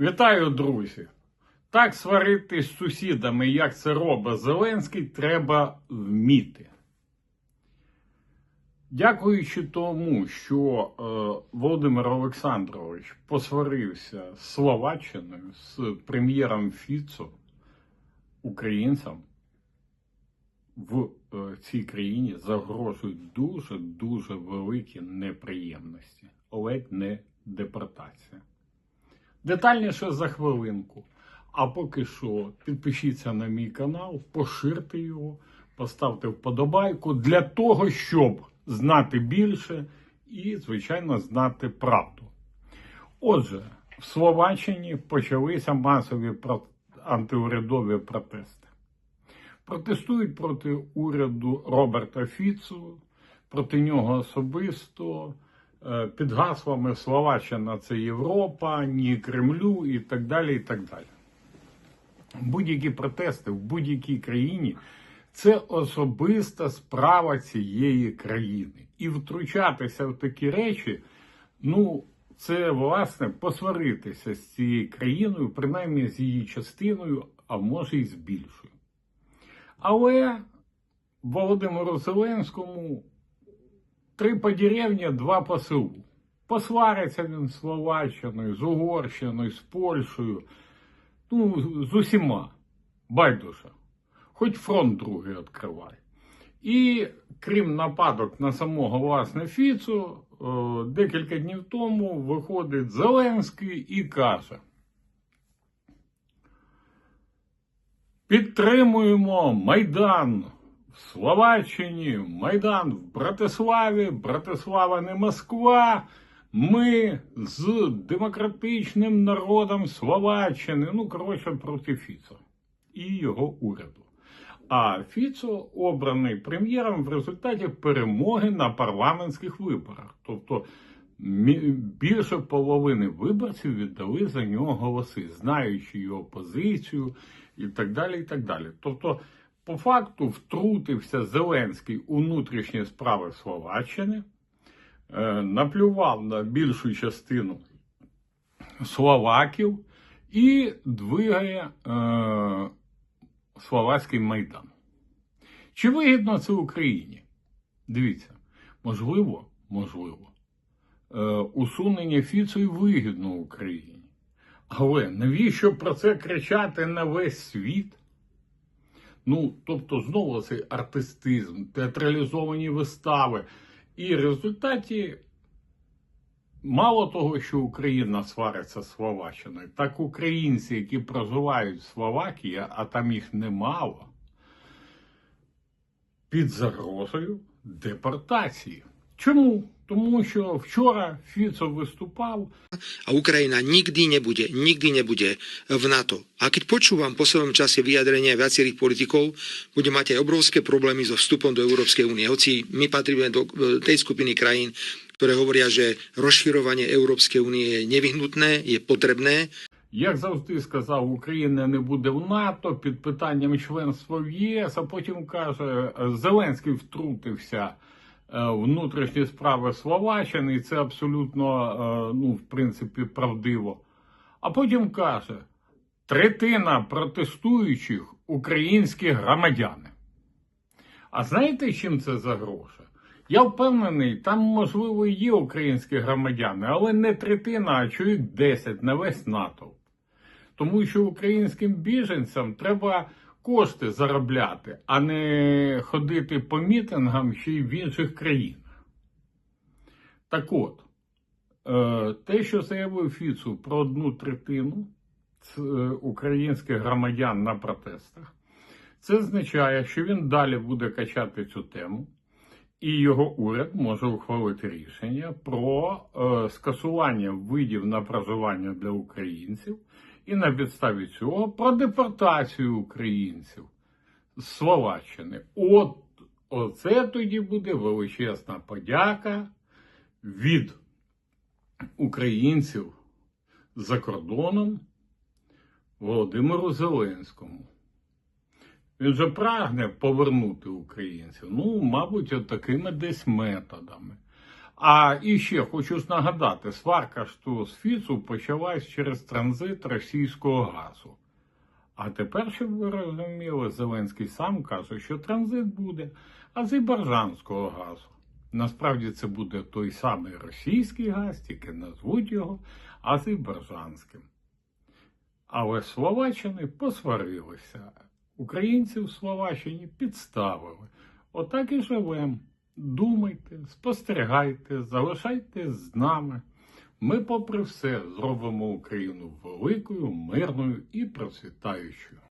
Вітаю, друзі! Так сваритись з сусідами, як це робить Зеленський, треба вміти. Дякуючи тому, що е, Володимир Олександрович посварився з Словаччиною, з прем'єром Фіцо, українцям, в е, цій країні загрожують дуже-дуже великі неприємності, ледь не депортація. Детальніше за хвилинку. А поки що підпишіться на мій канал, поширте його, поставте вподобайку для того, щоб знати більше і, звичайно, знати правду. Отже, в Словаччині почалися масові антиурядові протести. Протестують проти уряду Роберта Фіцу, проти нього особисто, під гаслами Словаччина це Європа, ні Кремлю і так далі. і так далі. Будь-які протести в будь-якій країні це особиста справа цієї країни. І втручатися в такі речі, ну, це власне посваритися з цією країною, принаймні з її частиною, а може і з більшою. Але Володимиру Зеленському три по деревні, два по селу. Посвариться він з Словаччиною, з Угорщиною, з Польщею, ну, з усіма. Байдуже. Хоч фронт другий відкривай. І крім нападок на самого власне Фіцу, е, декілька днів тому виходить Зеленський і каже: Підтримуємо Майдан Словаччині, Майдан в Братиславі, Братислава не Москва. Ми з демократичним народом Словаччини, ну, коротше, проти Фіцо і його уряду. А Фіцо обраний прем'єром в результаті перемоги на парламентських виборах. Тобто більше половини виборців віддали за нього голоси, знаючи його позицію і так далі. і так далі. Тобто, по факту втрутився Зеленський у внутрішні справи Словаччини, е, наплював на більшу частину словаків і двигає е, словацький майдан. Чи вигідно це Україні? Дивіться, можливо, можливо, е, усунення Фіцу вигідно Україні. Але навіщо про це кричати на весь світ? Ну, тобто, знову цей артистизм, театралізовані вистави. І в результаті мало того, що Україна свариться з Словаччиною, так українці, які проживають в Словакії, а там їх немало, під загрозою депортації. Чому? Тому що вчора Фіцо виступав a Ukrajina nikdy nebude, nikdy nebude v NATO. A keď počúvam v poslednom čase vyjadrenia viacerých politikov, bude mať aj obrovské problémy so vstupom do Európskej únie. Hoci my patríme do e, tej skupiny krajín, ktoré hovoria, že rozširovanie Európskej únie je nevyhnutné, je potrebné, Як завжди сказав, Україна не буде в НАТО під питанням членства в ЄС, а потім каже, Зеленський втрутився е, в внутрішні справи Словаччини, і це абсолютно, е, ну, в принципі, правдиво. А потім каже, третина протестуючих українські громадяни. А знаєте, чим це загрожує? Я впевнений, там, можливо, є українські громадяни, але не третина, а чоловік 10 на весь НАТО. Тому що українським біженцям треба кошти заробляти, а не ходити по мітингам й в інших країнах. Так от, е, те, що заявив Фіцу про одну третину е, українських громадян на протестах, це означає, що він далі буде качати цю тему, і його уряд може ухвалити рішення про е, скасування видів на проживання для українців і на підставі цього про депортацію українців з Словаччини. От оце тоді буде величезна подяка від українців за кордоном Володимиру Зеленському. Він же прагне повернути українців. Ну, мабуть, от такими десь методами. А і ще хочу нагадати, сварка що з Фіцу почалась через транзит російського газу. А тепер, щоб ви розуміли, Зеленський сам каже, що транзит буде азербайджанського газу. Насправді це буде той самий російський газ, тільки назвуть його азербайджанським. Але Словаччини посварилися. Українців в Словаччині підставили. Отак і живемо. Думайте, спостерігайте, залишайтесь з нами. Ми, попри все, зробимо Україну великою, мирною і процвітаючою.